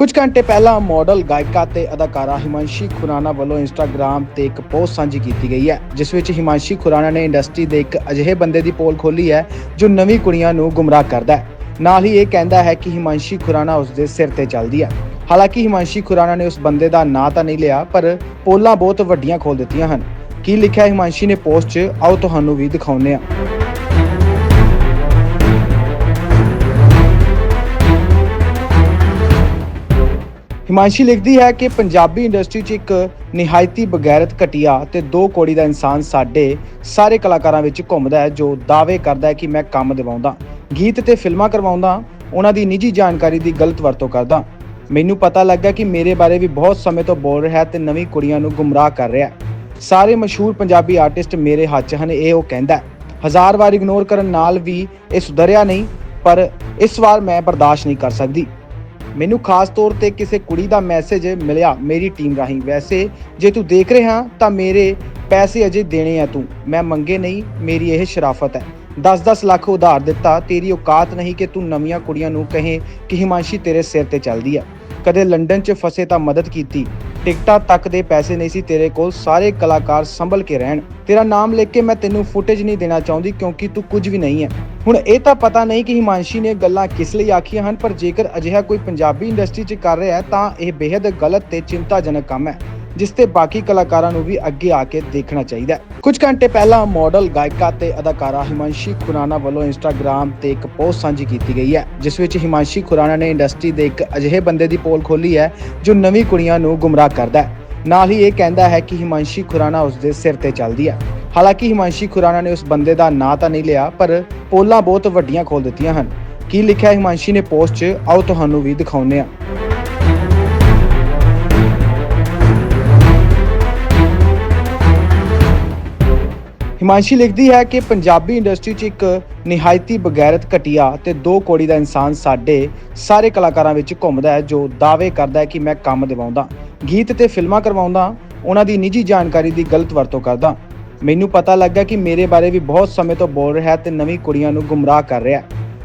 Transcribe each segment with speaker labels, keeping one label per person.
Speaker 1: ਕੁਝ ਘੰਟੇ ਪਹਿਲਾਂ ਮਾਡਲ ਗਾਇਕਾ ਤੇ ਅਦਾਕਾਰਾ ਹਿਮਾਂਸ਼ੀ ਖੁਰਾਨਾ ਵੱਲੋਂ ਇੰਸਟਾਗ੍ਰam ਤੇ ਇੱਕ ਪੋਸਟ ਸਾਂਝੀ ਕੀਤੀ ਗਈ ਹੈ, ਜਿਸ ਵਿੱਚ ਹਿਮਾਂਸ਼ੀ ਖੁਰਾਨਾ ਨੇ ਇੰਡਸਟਰੀ ਦੇ ਇੱਕ ਅਜਿਹੇ ਬੰਦੇ ਦੀ ਪੋਲ ਖੋਲੀ ਹੈ, ਜੋ ਨਵੀਂ ਕੁੜੀਆਂ ਨੂੰ ਗੁੰਮਰਾਹ ਕਰਦਾ ਹੈ। ਨਾਲ ਹੀ ਇਹ ਕਹਿੰਦਾ ਹੈ ਕਿ ਹਿਮਾਂਸ਼ੀ ਖੁਰਾਨਾ ਉਸ ਦੇ ਸਿਰ ਤੇ ਚੱਲਦੀ ਹੈ। ਹਾਲਾਂਕਿ ਹਿਮਾਂਸ਼ੀ ਖੁਰਾਨਾ ਨੇ ਉਸ ਬੰਦੇ ਦਾ ਨਾਂ ਤਾਂ ਨਹੀਂ ਲਿਆ, ਪਰ ਪੋਲਾਂ ਬਹੁਤ ਵੱਡੀਆਂ ਖੋਲ ਦਿੱਤੀਆਂ ਹਨ। ਕੀ ਲਿਖਿਆ ਹਿਮਾਂਸ਼ੀ ਨੇ ਪੋਸਟ 'ਚ? ਆਓ ਤੁਹਾਨੂੰ ਵੀ ਦਿਖਾਉਂਦੇ ਹਾਂ। ਹਿਮਾਂਸ਼ੀ ਲਿਖਦੀ ਹੈ ਕਿ ਪੰਜਾਬੀ ਇੰਡਸਟਰੀ 'ਚ ਇੱਕ ਨਿਹਾਇਤੀ ਬਗੈਰਤ ਘਟੀਆ ਤੇ ਦੋ ਕੋੜੀ ਦਾ ਇਨਸਾਨ ਸਾਡੇ ਸਾਰੇ ਕਲਾਕਾਰਾਂ ਵਿੱਚ ਘੁੰਮਦਾ ਹੈ, ਜੋ ਦਾਅਵੇ ਕਰਦਾ ਹੈ ਕਿ ਮੈਂ ਕੰਮ ਦਿਵਾਉਂਦਾ, ਗੀਤ ਤੇ ਫਿਲਮਾਂ ਕਰਵਾਉਂਦਾ, ਉਹਨਾਂ ਦੀ ਨਿੱਜੀ ਜਾਣਕਾਰੀ ਦੀ ਗਲਤ ਵਰਤੋਂ ਕਰਦਾ। ਮੈਨੂੰ ਪਤਾ ਲੱਗਾ ਕਿ ਮੇਰੇ ਬਾਰੇ ਵੀ ਬਹੁਤ ਸਮੇਂ ਤੋਂ ਬੋਲ ਰਿਹਾ ਹੈ ਤੇ ਨਵੀਂ ਕੁੜੀਆਂ ਨੂੰ ਗੁੰਮਰਾਹ ਕਰ ਰਿਹਾ ਸਾਰੇ ਮਸ਼ਹੂਰ ਪੰਜਾਬੀ ਆਰਟਿਸਟ ਮੇਰੇ ਹੱਥ 'ਚ ਹਨ, ਇਹ ਉਹ ਕਹਿੰਦਾ ਹਜ਼ਾਰ ਵਾਰ ਇਗਨੋਰ ਕਰਨ ਨਾਲ ਵੀ ਇਹ ਸੁਧਰਿਆ ਨਹੀਂ, ਪਰ ਇਸ ਵਾਰ ਮੈਂ ਬਰਦਾਸ਼ਤ ਨਹੀਂ ਕਰ ਸਕਦੀ। ਮੈਨੂੰ ਖਾਸ ਤੌਰ ਤੇ ਕਿਸੇ ਕੁੜੀ ਦਾ ਮੈਸੇਜ ਮਿਲਿਆ ਮੇਰੀ ਟੀਮ ਰਾਹੀਂ। ਵੈਸੇ ਜੇ ਤੂੰ ਦੇਖ ਰਿਹਾ ਤਾਂ ਮੇਰੇ ਪੈਸੇ ਅਜੇ ਦੇਣੇ ਆ ਤੂੰ। ਮੈਂ ਮੰਗੇ ਨਹੀਂ, ਮੇਰੀ ਇਹ ਸ਼ਰਾਫਤ ਹੈ। 10-10 ਲੱਖ ਉਧਾਰ ਦਿੱਤਾ, ਤੇਰੀ ਔਕਾਤ ਨਹੀਂ ਕਿ ਤੂੰ ਨਵੀਆਂ ਕੁੜੀਆਂ ਨੂੰ ਕਹੇ ਕਿ ਹਿਮਾਂਸ਼ੀ ਤੇਰੇ ਸਿਰ ਤੇ ਚੱਲਦੀ ਆ। ਕਦੇ ਲੰਡਨ 'ਚ ਫਸੇ ਤਾਂ ਮਦਦ ਕੀਤੀ। ਟਿਕਟਾਂ ਤੱਕ ਦੇ ਪੈਸੇ ਨਹੀਂ ਸੀ, ਤੇਰੇ ਕੋਲ ਸਾਰੇ ਕਲਾਕਾਰ ਸੰਭਲ ਕੇ ਰਹਿਣ। ਤੇਰਾ ਨਾਮ ਲਿਖ ਕੇ ਮੈਂ ਤੈਨੂੰ ਫੁਟੇਜ ਨਹੀਂ ਦੇਣਾ ਚਾਹੁੰਦੀ ਕਿਉਂਕਿ ਤੂੰ ਕੁਝ ਵੀ ਨਹੀਂ ਹੈ। ਹੁਣ ਇਹ ਤਾਂ ਪਤਾ ਨਹੀਂ ਕਿ ਹਿਮਾਂਸ਼ੀ ਨੇ ਗੱਲਾਂ ਕਿਸ ਲਈ ਆਖੀਆਂ ਹਨ, ਪਰ ਜੇਕਰ ਅਜਿਹਾ ਕੋਈ ਪੰਜਾਬੀ ਇੰਡਸਟਰੀ 'ਚ ਕਰ ਰਿਹਾ ਹੈ, ਤਾਂ ਇਹ ਬੇहद ਗਲਤ ਤੇ ਚਿੰਤਾਜਨਕ ਕੰਮ ਹੈ। ਜਿਸ ਤੇ ਬਾਕੀ ਕਲਾਕਾਰਾਂ ਨੂੰ ਵੀ ਅੱਗੇ ਆ ਕੇ ਦੇਖਣਾ ਚਾਹੀਦਾ ਹੈ। ਕੁਝ ਘੰਟੇ ਪਹਿਲਾਂ ਮਾਡਲ ਗਾਇਕਾ ਤੇ ਅਦਾਕਾਰਾ ਹਿਮਾਂਸ਼ੀ ਖੁਰਾਨਾ ਵੱਲੋਂ ਇੰਸਟਾਗ੍ਰam ਤੇ ਇੱਕ ਪੋਸਟ ਸਾਂਝੀ ਕੀਤੀ ਗਈ ਹੈ, ਜਿਸ ਵਿੱਚ ਹਿਮਾਂਸ਼ੀ ਖੁਰਾਨਾ ਨੇ ਇੰਡਸਟਰੀ ਦੇ ਇੱਕ ਅਜਿਹੇ ਬੰਦੇ ਦੀ ਪੋਲ ਖੋਲੀ ਹੈ, ਜੋ ਨਵੀਂ ਕੁੜੀਆਂ ਨੂੰ ਗੁੰਮਰਾਹ ਕਰਦਾ ਹੈ। ਨਾਲ ਹੀ ਇਹ ਕਹਿੰਦਾ ਹੈ ਕਿ ਹਿਮਾਂਸ਼ੀ ਖੁਰਾਨਾ ਉਸ ਦੇ ਸਿਰ ਤੇ ਚੱਲਦੀ ਹੈ। ਹਾਲਾਂਕਿ ਹਿਮਾਂਸ਼ੀ ਖੁਰਾਨਾ ਨੇ ਉਸ ਬੰਦੇ ਦਾ ਨਾਂ ਤਾਂ ਨਹੀਂ ਲਿਆ, ਪਰ ਪੋਲਾਂ ਬਹੁਤ ਵੱਡੀਆਂ ਖੋਲ ਦਿੱਤੀਆਂ ਹਨ। ਕੀ ਲਿਖਿਆ ਹਿਮਾਂਸ਼ੀ ਨੇ ਪੋਸਟ 'ਚ? ਆਓ ਤੁਹਾਨੂੰ ਵੀ ਦਿਖਾਉਂਦੇ ਹਾਂ। ਹਿਮਾਂਸ਼ੀ ਲਿਖਦੀ ਹੈ ਕਿ ਪੰਜਾਬੀ ਇੰਡਸਟਰੀ 'ਚ ਇੱਕ ਨਿਹਾਇਤੀ ਬਗੈਰਤ ਘਟੀਆ ਤੇ ਦੋ ਕੋੜੀ ਦਾ ਇਨਸਾਨ ਸਾਡੇ ਸਾਰੇ ਕਲਾਕਾਰਾਂ ਵਿੱਚ ਘੁੰਮਦਾ ਹੈ, ਜੋ ਦਾਅਵੇ ਕਰਦਾ ਹੈ ਕਿ ਮੈਂ ਕੰਮ ਦਿਵਾਉਂਦਾ, ਗੀਤ ਤੇ ਫਿਲਮਾਂ ਕਰਵਾਉਂਦਾ, ਉਹਨਾਂ ਦੀ ਨਿੱਜੀ ਜਾਣਕਾਰੀ ਦੀ ਗਲਤ ਵਰਤੋਂ ਕਰਦਾ। ਮੈਨੂੰ ਪਤਾ ਲੱਗਾ ਕਿ ਮੇਰੇ ਬਾਰੇ ਵੀ ਬਹੁਤ ਸਮੇਂ ਤੋਂ ਬੋਲ ਰਿਹਾ ਹੈ ਤੇ ਨਵੀਂ ਕੁੜੀਆਂ ਨੂੰ ਗੁੰਮਰਾਹ ਕਰ ਰਿਹਾ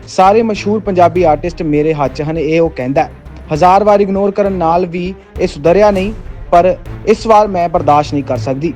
Speaker 1: ਸਾਰੇ ਮਸ਼ਹੂਰ ਪੰਜਾਬੀ ਆਰਟਿਸਟ ਮੇਰੇ ਹੱਥ 'ਚ ਹਨ, ਇਹ ਉਹ ਕਹਿੰਦਾ ਹਜ਼ਾਰ ਵਾਰ ਇਗਨੋਰ ਕਰਨ ਨਾਲ ਵੀ ਇਹ ਸੁਧਰਿਆ ਨਹੀਂ, ਪਰ ਇਸ ਵਾਰ ਮੈਂ ਬਰਦਾਸ਼ਤ ਨਹੀਂ ਕਰ ਸਕਦੀ।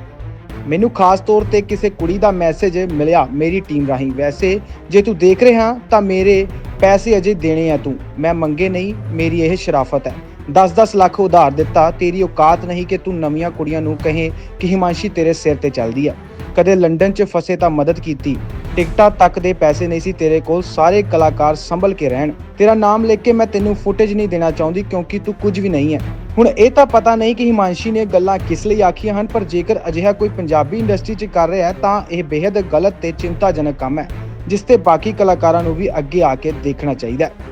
Speaker 1: ਮੈਨੂੰ ਖਾਸ ਤੌਰ ਤੇ ਕਿਸੇ ਕੁੜੀ ਦਾ ਮੈਸੇਜ ਮਿਲਿਆ ਮੇਰੀ ਟੀਮ ਰਾਹੀਂ। ਵੈਸੇ ਜੇ ਤੂੰ ਦੇਖ ਰਿਹਾ ਤਾਂ ਮੇਰੇ ਪੈਸੇ ਅਜੇ ਦੇਣੇ ਆ ਤੂੰ। ਮੈਂ ਮੰਗੇ ਨਹੀਂ, ਮੇਰੀ ਇਹ ਸ਼ਰਾਫਤ ਹੈ। 10-10 ਲੱਖ ਉਧਾਰ ਦਿੱਤਾ, ਤੇਰੀ ਔਕਾਤ ਨਹੀਂ ਕਿ ਤੂੰ ਨਵੀਆਂ ਕੁੜੀਆਂ ਨੂੰ ਕਹੇ ਕਿ ਹਿਮਾਂਸ਼ੀ ਤੇਰੇ ਸਿਰ ਤੇ ਚੱਲਦੀ ਹੈ ਕਦੇ ਲੰਡਨ 'ਚ ਫਸੇ ਤਾਂ ਮਦਦ ਕੀਤੀ। ਟਿਕਟਾਂ ਤੱਕ ਦੇ ਪੈਸੇ ਨਹੀਂ ਸੀ ਤੇਰੇ ਕੋਲ, ਸਾਰੇ ਕਲਾਕਾਰ ਸੰਭਲ ਕੇ ਰਹਿਣ। ਤੇਰਾ ਨਾਮ ਲਿਖ ਕੇ ਮੈਂ ਤੈਨੂੰ ਫੁਟੇਜ ਨਹੀਂ ਦੇਣਾ ਚਾਹੁੰਦੀ ਕਿਉਂਕਿ ਤੂੰ ਕੁਝ ਵੀ ਨਹੀਂ ਹੈ। ਹੁਣ ਇਹ ਤਾਂ ਪਤਾ ਨਹੀਂ ਕਿ ਹਿਮਾਂਸ਼ੀ ਨੇ ਗੱਲਾਂ ਕਿਸ ਲਈ ਆਖੀਆਂ ਹਨ, ਪਰ ਜੇਕਰ ਅਜਿਹਾ ਕੋਈ ਪੰਜਾਬੀ ਇੰਡਸਟਰੀ 'ਚ ਕਰ ਰਿਹਾ ਹੈ, ਤਾਂ ਇਹ ਬੇहद ਗਲਤ ਤੇ ਚਿੰਤਾਜਨਕ ਕੰਮ ਹੈ, ਜਿਸ ਤੇ ਬਾਕੀ ਕਲਾਕਾਰਾਂ ਨੂੰ ਵੀ ਅੱਗੇ ਆ ਕੇ ਦੇਖਣਾ ਚਾਹੀਦਾ ਹੈ।